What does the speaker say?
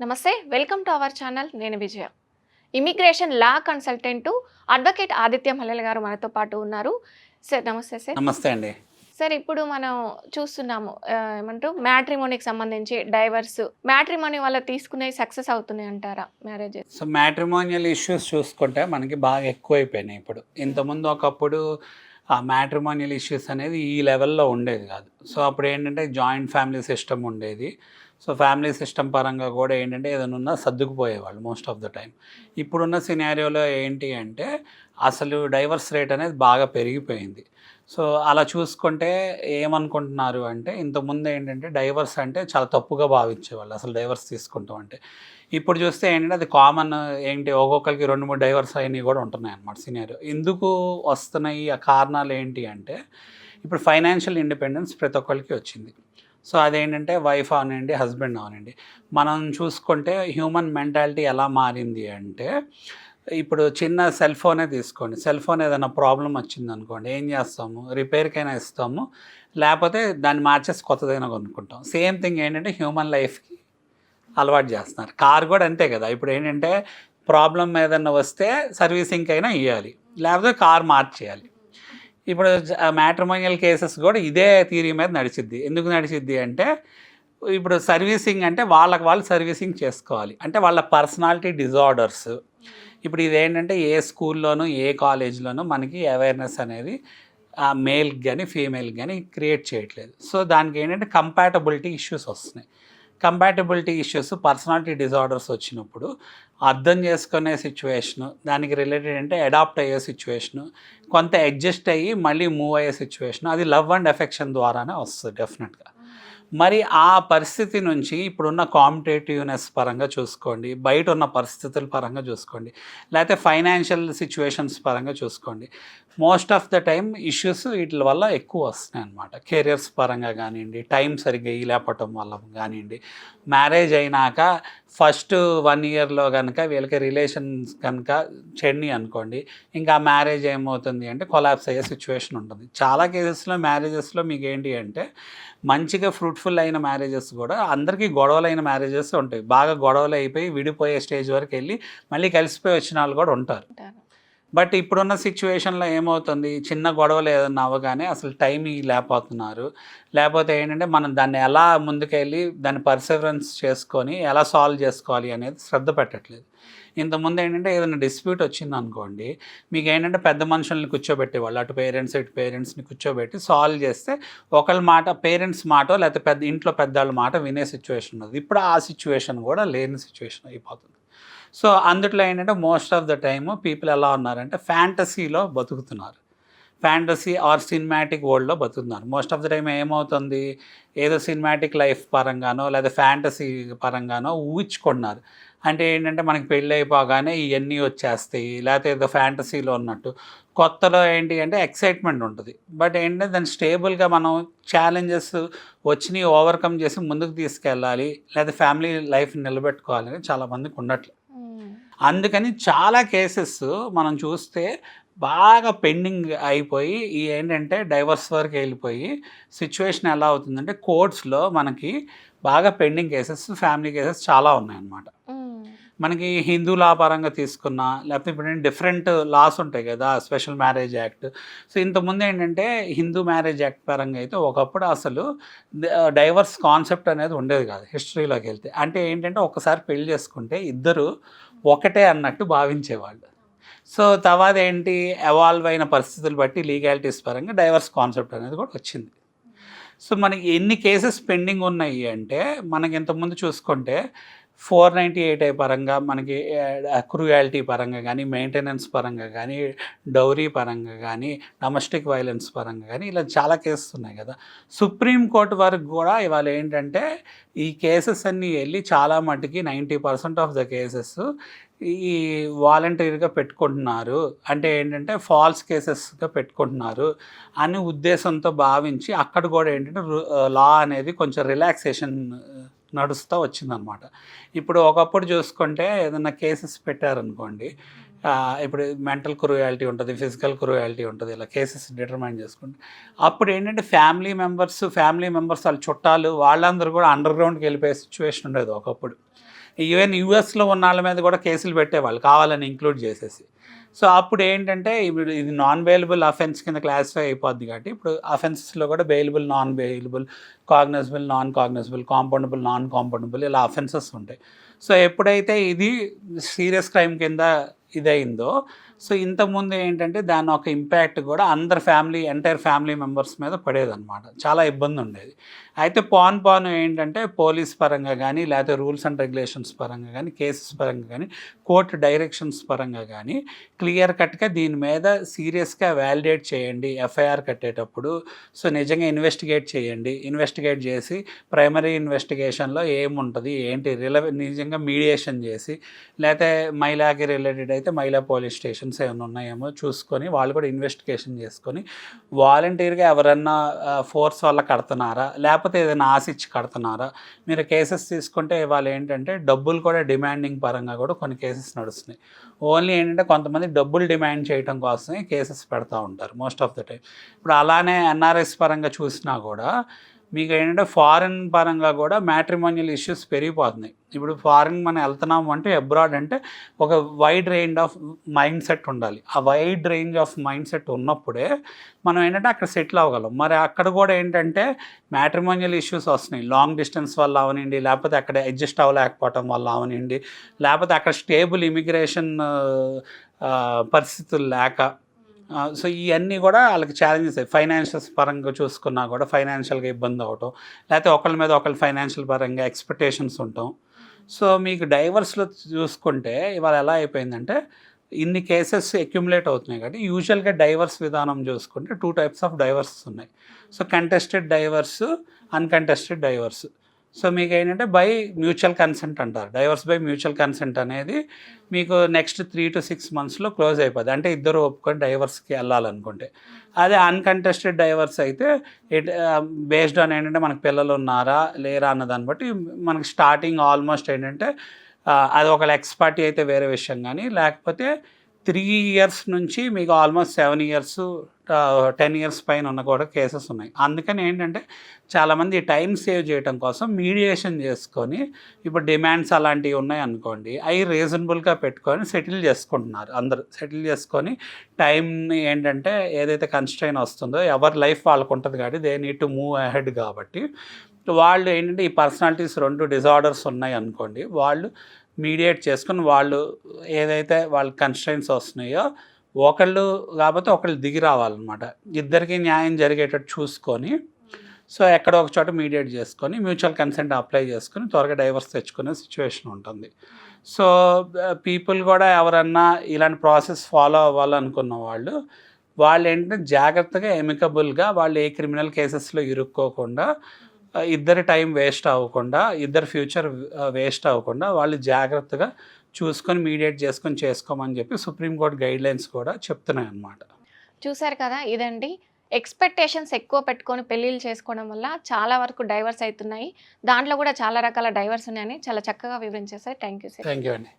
నమస్తే welcome to our channel. నేను Vijaya. Immigration law consultant advocate Aditya Mallela గారు మనతో పాటు ఉన్నారు. సార్ నమస్తే సార్. నమస్తే అండి. సార్ ఇప్పుడు మనం చూస్తున్నాము ఆ, ఏమంటారు మ్యాట్రిమోనీకి సంబంధించి డైవర్స్. మ్యాట్రిమోనీ వల్ల తీసుకునే సక్సెస్ అవుతున్నాయి అంటారా మ్యారేజెస్? సో మ్యాట్రిమోనియల్ ఇష్యూస్ చూసుకుంటే మనకి బాగా ఎక్కువైపోయినాయి ఇప్పుడు. ఇంతకుముందు ఒకప్పుడు ఆ మ్యాట్రిమోనియల్ ఇష్యూస్ అనేది ఈ లెవెల్లో ఉండేది కాదు. సో అప్పుడు ఏంటంటే జాయింట్ ఫ్యామిలీ సిస్టమ్ ఉండేది. సో ఫ్యామిలీ సిస్టమ్ పరంగా కూడా ఏంటంటే ఏదైనా ఉన్నా సర్దుకుపోయేవాళ్ళు మోస్ట్ ఆఫ్ ద టైం ఇప్పుడున్న సినారియోలో ఏంటి అంటే అసలు డైవర్స్ రేట్ అనేది బాగా పెరిగిపోయింది. సో అలా చూసుకుంటే ఏమనుకుంటున్నారు అంటే ఇంతకుముందు ఏంటంటే డైవర్స్ అంటే చాలా తప్పుగా భావించేవాళ్ళు అసలు డైవర్స్ తీసుకుంటాం అంటే. ఇప్పుడు చూస్తే ఏంటంటే అది కామన్ ఏంటి ఒక్కొక్కరికి రెండు మూడు డైవర్స్ అయినవి కూడా ఉంటున్నాయి అన్నమాట సినారియో ఎందుకు వస్తున్నాయి? ఆ కారణాలు ఏంటి అంటే ఇప్పుడు ఫైనాన్షియల్ ఇండిపెండెన్స్ ప్రతి ఒక్కరికి వచ్చింది. సో అదేంటంటే వైఫ్ అవనండి హస్బెండ్ అవనండి. మనం చూసుకుంటే హ్యూమన్ మెంటాలిటీ ఎలా మారింది అంటే ఇప్పుడు చిన్న సెల్ ఫోనే తీసుకోండి. సెల్ ఫోన్ ఏదైనా ప్రాబ్లం వచ్చింది అనుకోండి ఏం చేస్తాము? రిపేర్కైనా ఇస్తాము. లేకపోతే దాన్ని మార్చేసి కొత్తదైనా కొనుక్కుంటాం. సేమ్ థింగ్ ఏంటంటే హ్యూమన్ లైఫ్కి అలవాటు చేస్తున్నారు. కార్ కూడా అంతే కదా. ఇప్పుడు ఏంటంటే ప్రాబ్లం ఏదన్నా వస్తే సర్వీసింగ్కి అయినా ఇవ్వాలి లేకపోతే కార్ మార్చేయాలి. ఇప్పుడు మ్యాట్రిమోనియల్ కేసెస్ కూడా ఇదే థీరీ మీద నడిచిద్ది. ఎందుకు నడిచిద్ది అంటే ఇప్పుడు సర్వీసింగ్ అంటే వాళ్ళకి వాళ్ళు సర్వీసింగ్ చేసుకోవాలి. అంటే వాళ్ళ పర్సనాలిటీ డిజార్డర్స్ ఇప్పుడు ఇదేంటంటే ఏ స్కూల్లోనూ ఏ కాలేజ్లోనూ మనకి అవేర్నెస్ అనేది మేల్కి కానీ ఫీమేల్కి కానీ క్రియేట్ చేయట్లేదు. సో దానికి ఏంటంటే కంపాటబిలిటీ ఇష్యూస్ వస్తున్నాయి. కంపాటబిలిటీ ఇష్యూస్ పర్సనాలిటీ డిజార్డర్స్ వచ్చినప్పుడు అర్థం చేసుకునే సిచ్యువేషను దానికి రిలేటెడ్ అంటే అడాప్ట్ అయ్యే సిచ్యువేషను కొంత అడ్జస్ట్ అయ్యి మళ్ళీ మూవ్ అయ్యే సిచ్యువేషన్ అది లవ్ అండ్ ఎఫెక్షన్ ద్వారానే వస్తుంది డెఫినెట్గా మరి ఆ పరిస్థితి నుంచి ఇప్పుడున్న కాంపిటేటివ్నెస్ పరంగా చూసుకోండి బయట ఉన్న పరిస్థితుల పరంగా చూసుకోండి లేకపోతే ఫైనాన్షియల్ సిచ్యువేషన్స్ పరంగా చూసుకోండి. Most of the time issues వీటి వల్ల ఎక్కువ వస్తున్నాయి అనమాట కెరియర్స్ పరంగా కానివ్వండి టైం సరిగ్గా లేపటం వల్ల కానివ్వండి మ్యారేజ్ అయినాక ఫస్ట్ వన్ ఇయర్లో కనుక వీళ్ళకి రిలేషన్స్ కనుక చెడ్ని అనుకోండి ఇంకా మ్యారేజ్ ఏమవుతుంది అంటే కొలాప్స్ అయ్యే సిచ్యువేషన్ ఉంటుంది. చాలా కేసెస్లో మ్యారేజెస్లో మీకు ఏంటి అంటే మంచిగా ఫ్రూట్ఫుల్ అయిన మ్యారేజెస్ కూడా అందరికీ గొడవలైన మ్యారేజెస్ ఉంటాయి. బాగా గొడవలు అయిపోయి విడిపోయే స్టేజ్ వరకు వెళ్ళి మళ్ళీ కలిసిపోయి వచ్చిన వాళ్ళు కూడా ఉంటారు. బట్ ఇప్పుడున్న సిచ్యువేషన్లో ఏమవుతుంది? చిన్న గొడవలు ఏదన్నా అవ్వగానే అసలు టైం లేకపోతున్నారు. లేకపోతే ఏంటంటే మనం దాన్ని ఎలా ముందుకెళ్ళి దాన్ని పర్సెవరెన్స్ చేసుకొని ఎలా సాల్వ్ చేసుకోవాలి అనేది శ్రద్ధ పెట్టట్లేదు. ఇంతకుముందు ఏంటంటే ఏదైనా డిస్ప్యూట్ వచ్చింది అనుకోండి మీకు ఏంటంటే పెద్ద మనుషుల్ని కూర్చోబెట్టేవాళ్ళు అటు పేరెంట్స్ ఇటు పేరెంట్స్ని కూర్చోబెట్టి సాల్వ్ చేస్తే ఒకళ్ళ మాట పేరెంట్స్ మాట లేకపోతే పెద్ద ఇంట్లో పెద్దవాళ్ళ మాట వినే సిచ్యువేషన్ ఉంది ఇప్పుడు ఆ సిచ్యువేషన్ కూడా లేని సిచ్యువేషన్ అయిపోతుంది. సో అందుట్లో ఏంటంటే most of the time people ఎలా ఉన్నారంటే ఫ్యాంటసీలో బతుకుతున్నారు. ఫ్యాంటసీ ఆర్ సినిమాటిక్ వరల్డ్లో బతుకుతున్నారు. మోస్ట్ ఆఫ్ ద టైం ఏమవుతుంది? ఏదో సినిమాటిక్ లైఫ్ పరంగానో లేదా ఫ్యాంటసీ పరంగానో ఊహించుకున్నారు అంటే ఏంటంటే మనకి పెళ్ళి అయిపోగానే ఇవన్నీ వచ్చేస్తాయి లేకపోతే ఏదో ఫ్యాంటసీలో ఉన్నట్టు. కొత్తలో ఏంటి అంటే ఎక్సైట్మెంట్ ఉంటుంది. బట్ ఏంటంటే దాన్ని స్టేబుల్గా మనం ఛాలెంజెస్ వచ్చినాయి ఓవర్కమ్ చేసి ముందుకు తీసుకెళ్ళాలి లేదా ఫ్యామిలీ లైఫ్ నిలబెట్టుకోవాలని చాలామందికి ఉండట్లేదు అందుకని చాలా కేసెస్ మనం చూస్తే బాగా పెండింగ్ అయిపోయి ఈ ఏంటంటే డైవర్స్ వరకు వెళ్ళిపోయి సిచ్యువేషన్ ఎలా అవుతుందంటే కోర్ట్స్లో మనకి బాగా పెండింగ్ కేసెస్ ఫ్యామిలీ కేసెస్ చాలా ఉన్నాయన్నమాట. మనకి హిందూ లా పరంగా తీసుకున్నా లేకపోతే ఇప్పుడు డిఫరెంట్ లాస్ ఉంటాయి కదా స్పెషల్ మ్యారేజ్ యాక్ట్. సో ఇంతకుముందు ఏంటంటే హిందూ మ్యారేజ్ యాక్ట్ పరంగా అయితే ఒకప్పుడు అసలు డైవర్స్ కాన్సెప్ట్ అనేది ఉండేది కాదు హిస్టరీలోకి వెళ్తే. అంటే ఏంటంటే ఒకసారి పెళ్ళి చేసుకుంటే ఇద్దరు ఒకటే అన్నట్టు భావించేవాళ్ళు. సో తర్వాత ఏంటి ఎవాల్వ్ అయిన పరిస్థితులు బట్టి లీగాలిటీస్ పరంగా డైవర్స్ కాన్సెప్ట్ అనేది కూడా వచ్చింది. సో మనకి ఎన్ని కేసెస్ పెండింగ్ ఉన్నాయి అంటే మనకి ఇంతకుముందు చూసుకుంటే ఫోర్ నైంటీ ఎయిట్ పరంగా మనకి క్రూయాలిటీ పరంగా కానీ మెయింటెనెన్స్ పరంగా కానీ డౌరీ పరంగా కానీ డొమెస్టిక్ వైలెన్స్ పరంగా కానీ ఇలా చాలా కేసెస్ ఉన్నాయి కదా. సుప్రీంకోర్టు వరకు కూడా ఇవాళ ఏంటంటే ఈ కేసెస్ అన్నీ వెళ్ళి చాలా మటుకి ninety percent of the cases ఈ వాలంటీర్గా పెట్టుకుంటున్నారు. అంటే ఏంటంటే ఫాల్స్ కేసెస్గా పెట్టుకుంటున్నారు అని ఉద్దేశంతో భావించి అక్కడ కూడా ఏంటంటే లా అనేది కొంచెం రిలాక్సేషన్ నడుస్తూ వచ్చిందనమాట. ఇప్పుడు ఒకప్పుడు చూసుకుంటే ఏదైనా కేసెస్ పెట్టారనుకోండి ఇప్పుడు మెంటల్ క్రూయాలిటీ ఉంటుంది ఫిజికల్ క్రూయాలిటీ ఉంటుంది ఇలా కేసెస్ డిటర్మైన్ చేసుకుంటే. అప్పుడు ఏంటంటే ఫ్యామిలీ మెంబర్స్ ఫ్యామిలీ మెంబర్స్ వాళ్ళ చుట్టాలు వాళ్ళందరూ కూడా అండర్ గ్రౌండ్కి వెళ్ళిపోయే సిచ్యువేషన్ ఉండేది ఒకప్పుడు. ఈవెన్ యూఎస్లో ఉన్న వాళ్ళ మీద కూడా కేసులు పెట్టేవాళ్ళు కావాలని ఇంక్లూడ్ చేసేసి. సో అప్పుడు ఏంటంటే ఇప్పుడు ఇది నాన్ బెయిలబుల్ అఫెన్స్ కింద క్లాసిఫై అయిపోద్ది కాబట్టి ఇప్పుడు అఫెన్సెస్లో కూడా bailable non bailable cognizable non cognizable compoundable non compoundable ఇలా అఫెన్సెస్ ఉంటాయి. సో ఎప్పుడైతే ఇది సీరియస్ క్రైమ్ కింద ఇదైందో సో ఇంతకుముందు ఏంటంటే దాని ఒక ఇంపాక్ట్ కూడా అందరి ఫ్యామిలీ ఎంటైర్ ఫ్యామిలీ మెంబర్స్ మీద పడేదన్నమాట. చాలా ఇబ్బంది ఉండేది. అయితే పాన్ పాన్ ఏంటంటే పోలీస్ పరంగా కానీ లేకపోతే రూల్స్ అండ్ రెగ్యులేషన్స్ పరంగా కానీ కేసెస్ పరంగా కానీ కోర్టు డైరెక్షన్స్ పరంగా కానీ క్లియర్ కట్గా దీని మీద సీరియస్గా వ్యాలిడేట్ చేయండి. ఎఫ్ఐఆర్ కట్టేటప్పుడు సో నిజంగా ఇన్వెస్టిగేట్ చేయండి. ఇన్వెస్టిగేట్ చేసి ప్రైమరీ ఇన్వెస్టిగేషన్లో ఏముంటుంది ఏంటి? రిల నిజంగా మీడియేషన్ చేసి లేకపోతే మహిళాకి రిలేటెడ్ అయితే మహిళా పోలీస్ స్టేషన్ ఆప్షన్స్ ఏమైనా ఉన్నాయేమో చూసుకొని వాళ్ళు కూడా ఇన్వెస్టిగేషన్ చేసుకొని వాలంటీర్గా ఎవరన్నా ఫోర్స్ వల్ల కడుతున్నారా? లేకపోతే ఏదైనా ఆశిచ్చి కడుతున్నారా? మీరు కేసెస్ తీసుకుంటే వాళ్ళు ఏంటంటే డబ్బులు కూడా డిమాండింగ్ పరంగా కూడా కొన్ని కేసెస్ నడుస్తున్నాయి. ఓన్లీ ఏంటంటే కొంతమంది డబ్బులు డిమాండ్ చేయడం కోసమే కేసెస్ పెడతా ఉంటారు మోస్ట్ ఆఫ్ ద టైం ఇప్పుడు అలానే ఎన్ఆర్ఎస్ పరంగా చూసినా కూడా మీకు ఏంటంటే ఫారిన్ పరంగా కూడా మ్యాట్రిమోనియల్ ఇష్యూస్ పెరిగిపోతున్నాయి. ఇప్పుడు ఫారిన్ మనం వెళ్తున్నాము అంటే అబ్రాడ్ అంటే ఒక wide range of mind set ఉండాలి. ఆ wide range of mind set ఉన్నప్పుడే మనం ఏంటంటే అక్కడ సెటిల్ అవ్వగలం. మరి అక్కడ కూడా ఏంటంటే మ్యాట్రిమోనియల్ ఇష్యూస్ వస్తున్నాయి. లాంగ్ డిస్టెన్స్ వల్ల అవనండి లేకపోతే అక్కడ అడ్జస్ట్ అవ్వలేకపోవటం వల్ల అవనండి లేకపోతే అక్కడ స్టేబుల్ ఇమిగ్రేషన్ పరిస్థితులు లేక సో ఇవన్నీ కూడా వాళ్ళకి ఛాలెంజెస్ ఫైనాన్షియల్స్ పరంగా చూసుకున్నా కూడా ఫైనాన్షియల్గా ఇబ్బంది అవటం లేకపోతే ఒకళ్ళ మీద ఒకళ్ళు ఫైనాన్షియల్ పరంగా ఎక్స్పెక్టేషన్స్ ఉంటాం సో మీకు డైవర్స్లో చూసుకుంటే ఇవాళ ఎలా అయిపోయిందంటే ఇన్ని కేసెస్ అక్యుములేట్ అవుతున్నాయి కాబట్టి యూజువల్గా డైవర్స్ విధానం చూసుకుంటే టూ టైప్స్ ఆఫ్ డైవర్స్ ఉన్నాయి. So contested divorce uncontested divorce so మీకు ఏంటంటే బై మ్యూచువల్ కన్సెంట్ అంటారు. డైవర్స్ బై మ్యూచువల్ కన్సెంట్ అనేది మీకు నెక్స్ట్ త్రీ టు సిక్స్ మంత్స్లో క్లోజ్ అయిపోద్ది. అంటే ఇద్దరు ఒప్పుకొని డైవర్స్కి వెళ్ళాలనుకుంటే. అదే అన్కంటెస్టెడ్ డైవర్స్ అయితే ఇట్ బేస్డ్ ఆన్ ఏంటంటే మనకు పిల్లలు ఉన్నారా లేరా అన్న దాన్ని బట్టి మనకి స్టార్టింగ్ ఆల్మోస్ట్ ఏంటంటే అది ఒకళ్ళ ఎక్స్పర్టీ అయితే వేరే విషయం కానీ లేకపోతే త్రీ ఇయర్స్ నుంచి మీకు almost seven years ten years పైన ఉన్న కూడా కేసెస్ ఉన్నాయి. అందుకని ఏంటంటే చాలామంది టైం సేవ్ చేయడం కోసం మీడియేషన్ చేసుకొని ఇప్పుడు డిమాండ్స్ అలాంటివి ఉన్నాయి అనుకోండి అవి రీజనబుల్గా పెట్టుకొని సెటిల్ చేసుకుంటున్నారు అందరూ. సెటిల్ చేసుకొని టైంని ఏంటంటే ఏదైతే కన్స్ట్రైన్ వస్తుందో ఎవరి లైఫ్ వాళ్ళకు ఉంటుంది కాబట్టి they need to move ahead కాబట్టి వాళ్ళు ఏంటంటే ఈ పర్సనాలిటీస్ రెండు డిజార్డర్స్ ఉన్నాయి అనుకోండి వాళ్ళు మీడియేట్ చేసుకొని వాళ్ళు ఏదైతే వాళ్ళ కన్స్ట్రైన్స్ వస్తున్నాయో ఒకళ్ళు కాకపోతే ఒకళ్ళు దిగి రావాలన్నమాట. ఇద్దరికి న్యాయం జరిగేటట్టు చూసుకొని సో ఎక్కడో ఒక చోట మీడియేట్ చేసుకొని మ్యూచువల్ కన్సెంట్ అప్లై చేసుకొని త్వరగా డైవర్స్ తెచ్చుకునే సిచ్యువేషన్ ఉంటుంది. సో పీపుల్ కూడా ఎవరన్నా ఇలాంటి ప్రాసెస్ ఫాలో అవ్వాలనుకున్న వాళ్ళు వాళ్ళు ఏంటంటే జాగ్రత్తగా ఎమికబుల్గా వాళ్ళు ఏ క్రిమినల్ కేసెస్లో ఇరుక్కోకుండా ఇద్దరి టైం వేస్ట్ అవ్వకుండా ఇద్దరి ఫ్యూచర్ వేస్ట్ అవ్వకుండా వాళ్ళు జాగ్రత్తగా చూసుకొని మీడియేట్ చేసుకొని చేసుకోమని చెప్పి సుప్రీంకోర్టు గైడ్ లైన్స్ కూడా చెప్తున్నాయి అన్నమాట చూసారు కదా ఇదండి. ఎక్స్పెక్టేషన్స్ ఎక్కువ పెట్టుకొని పెళ్ళిళ్ళు చేసుకోవడం వల్ల చాలా వరకు డైవర్స్ అవుతున్నాయి. దాంట్లో కూడా చాలా రకాల డైవర్స్ ఉన్నాయని చాలా చక్కగా వివరించేసారు thank you sir. Thank you అండి.